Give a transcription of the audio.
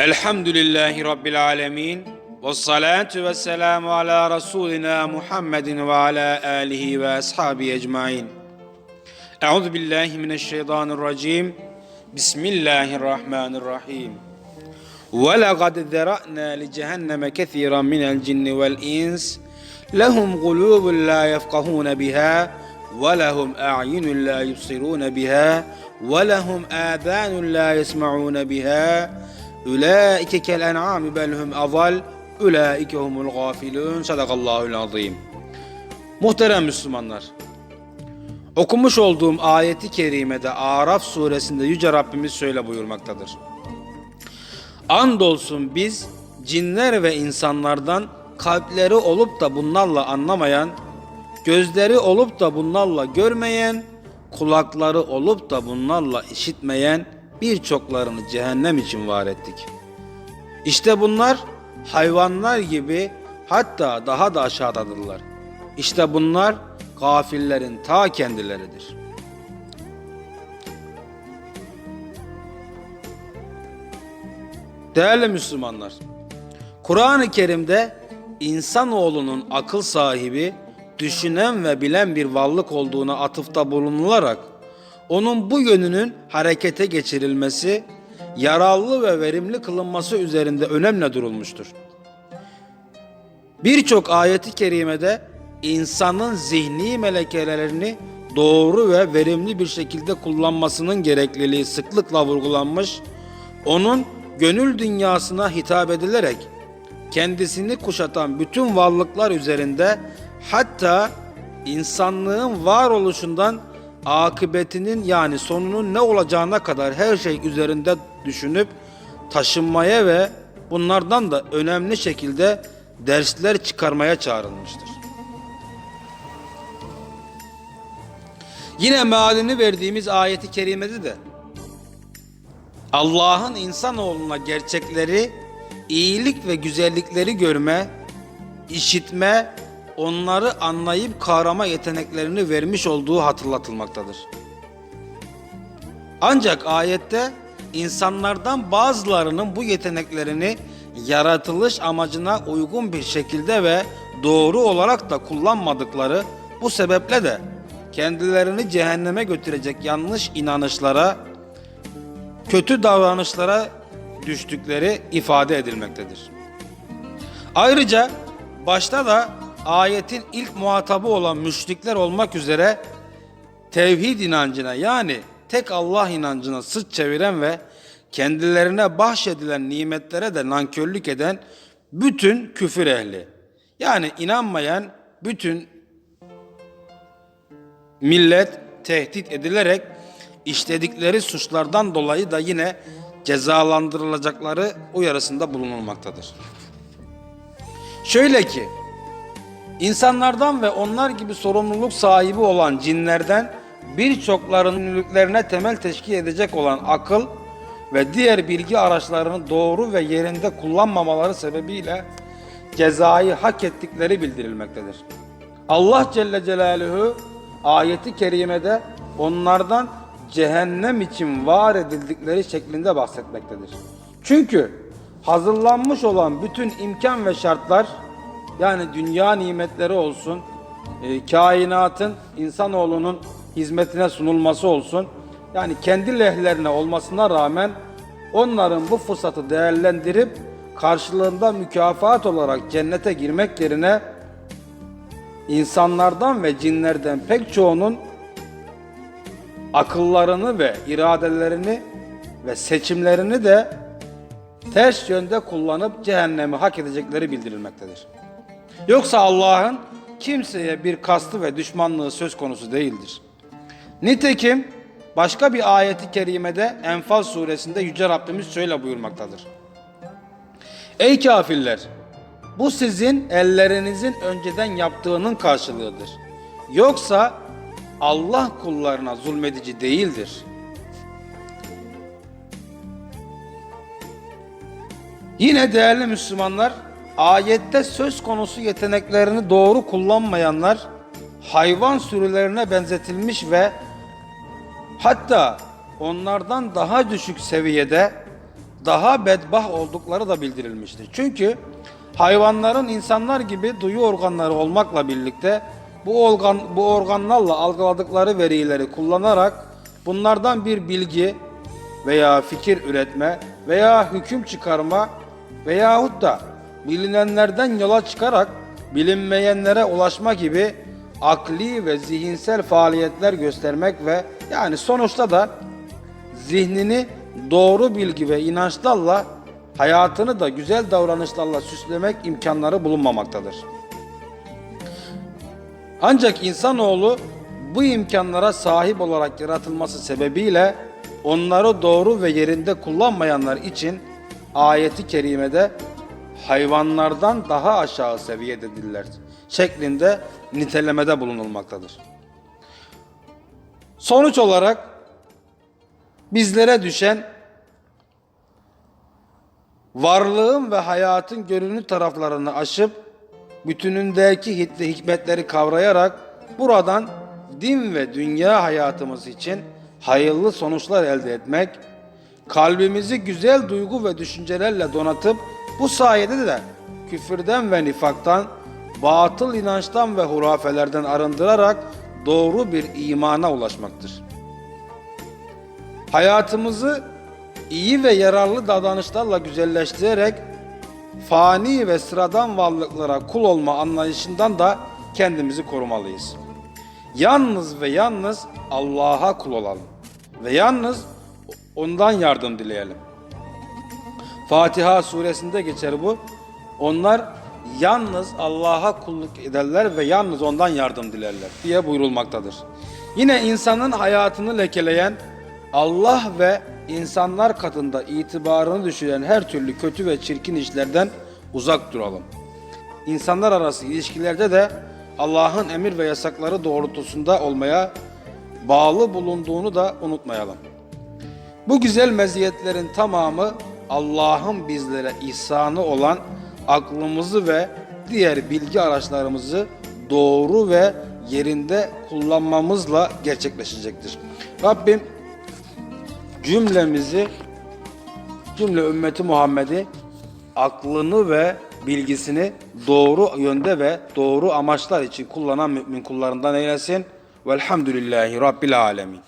الحمد لله رب العالمين والصلاة والسلام على رسولنا محمد وعلى آله وأصحابه أجمعين أعوذ بالله من الشيطان الرجيم بسم الله الرحمن الرحيم ولقد ذرأنا لجهنم كثيرا من الجن والإنس لهم قلوب لا يفقهون بها ولهم أعين لا يبصرون بها ولهم آذان لا يسمعون بها Ülaike kel en'ami belhum azal. Ülaike humul gafilun. Sadakallahul azim. Muhterem Müslümanlar. Okumuş olduğum ayeti kerimede Araf suresinde Yüce Rabbimiz şöyle buyurmaktadır. Andolsun biz cinler ve insanlardan kalpleri olup da bunlarla anlamayan, gözleri olup da bunlarla görmeyen, kulakları olup da bunlarla işitmeyen, birçoklarını cehennem için var ettik. İşte bunlar hayvanlar gibi hatta daha da aşağıdadırlar. İşte bunlar gafillerin ta kendileridir. Değerli Müslümanlar, Kur'an-ı Kerim'de insanoğlunun akıl sahibi, düşünen ve bilen bir varlık olduğuna atıfta bulunularak onun bu yönünün harekete geçirilmesi, yararlı ve verimli kılınması üzerinde önemli durulmuştur. Birçok ayeti kerimede insanın zihni melekelerini doğru ve verimli bir şekilde kullanmasının gerekliliği sıklıkla vurgulanmış, onun gönül dünyasına hitap edilerek kendisini kuşatan bütün varlıklar üzerinde hatta insanlığın varoluşundan akıbetinin yani sonunun ne olacağına kadar her şey üzerinde düşünüp taşınmaya ve bunlardan da önemli şekilde dersler çıkarmaya çağrılmıştır. Yine mealini verdiğimiz ayeti kerimede de Allah'ın insanoğluna gerçekleri, iyilik ve güzellikleri görme, işitme, onları anlayıp kavrama yeteneklerini vermiş olduğu hatırlatılmaktadır. Ancak ayette insanlardan bazılarının bu yeteneklerini yaratılış amacına uygun bir şekilde ve doğru olarak da kullanmadıkları bu sebeple de kendilerini cehenneme götürecek yanlış inanışlara, kötü davranışlara düştükleri ifade edilmektedir. Ayrıca başta da ayetin ilk muhatabı olan müşrikler olmak üzere tevhid inancına yani tek Allah inancına sırt çeviren ve kendilerine bahşedilen nimetlere de nankörlük eden bütün küfür ehli. Yani inanmayan bütün millet tehdit edilerek işledikleri suçlardan dolayı da yine cezalandırılacakları uyarısında bulunulmaktadır. Şöyle ki, insanlardan ve onlar gibi sorumluluk sahibi olan cinlerden birçoklarının ünlülüklerine temel teşkil edecek olan akıl ve diğer bilgi araçlarını doğru ve yerinde kullanmamaları sebebiyle cezayı hak ettikleri bildirilmektedir. Allah Celle Celaluhu ayeti kerimede onlardan cehennem için var edildikleri şeklinde bahsetmektedir. Çünkü hazırlanmış olan bütün imkan ve şartlar yani dünya nimetleri olsun, e, kainatın insanoğlunun hizmetine sunulması olsun, yani kendi lehlerine olmasına rağmen onların bu fırsatı değerlendirip karşılığında mükafat olarak cennete girmek yerine insanlardan ve cinlerden pek çoğunun akıllarını ve iradelerini ve seçimlerini de ters yönde kullanıp cehennemi hak edecekleri bildirilmektedir. Yoksa Allah'ın kimseye bir kastı ve düşmanlığı söz konusu değildir. Nitekim başka bir ayeti kerimede Enfal suresinde Yüce Rabbimiz şöyle buyurmaktadır. Ey kafirler! Bu sizin ellerinizin önceden yaptığının karşılığıdır. Yoksa Allah kullarına zulmedici değildir. Yine değerli Müslümanlar, ayette söz konusu yeteneklerini doğru kullanmayanlar hayvan sürülerine benzetilmiş ve hatta onlardan daha düşük seviyede daha bedbah oldukları da bildirilmiştir. Çünkü hayvanların insanlar gibi duyu organları olmakla birlikte bu organ bu organlarla algıladıkları verileri kullanarak bunlardan bir bilgi veya fikir üretme veya hüküm çıkarma veyahut da bilinenlerden yola çıkarak bilinmeyenlere ulaşma gibi akli ve zihinsel faaliyetler göstermek ve yani sonuçta da zihnini doğru bilgi ve inançlarla hayatını da güzel davranışlarla süslemek imkanları bulunmamaktadır. Ancak insanoğlu bu imkanlara sahip olarak yaratılması sebebiyle onları doğru ve yerinde kullanmayanlar için ayeti kerimede hayvanlardan daha aşağı seviyededirler şeklinde nitelemede bulunulmaktadır. Sonuç olarak bizlere düşen varlığın ve hayatın görünür taraflarını aşıp bütünündeki hikmetleri kavrayarak buradan din ve dünya hayatımız için hayırlı sonuçlar elde etmek, kalbimizi güzel duygu ve düşüncelerle donatıp bu sayede de küfürden ve nifaktan, batıl inançtan ve hurafelerden arındırarak doğru bir imana ulaşmaktır. Hayatımızı iyi ve yararlı davranışlarla güzelleştirerek fani ve sıradan varlıklara kul olma anlayışından da kendimizi korumalıyız. Yalnız ve yalnız Allah'a kul olalım ve yalnız ondan yardım dileyelim. Fatiha suresinde geçer bu. Onlar yalnız Allah'a kulluk ederler ve yalnız ondan yardım dilerler diye buyurulmaktadır. Yine insanın hayatını lekeleyen Allah ve insanlar katında itibarını düşüren her türlü kötü ve çirkin işlerden uzak duralım. İnsanlar arası ilişkilerde de Allah'ın emir ve yasakları doğrultusunda olmaya bağlı bulunduğunu da unutmayalım. Bu güzel meziyetlerin tamamı Allah'ın bizlere ihsanı olan aklımızı ve diğer bilgi araçlarımızı doğru ve yerinde kullanmamızla gerçekleşecektir. Rabbim cümlemizi, cümle ümmeti Muhammed'i aklını ve bilgisini doğru yönde ve doğru amaçlar için kullanan mümin kullarından eylesin. Velhamdülillahi Rabbil Alemin.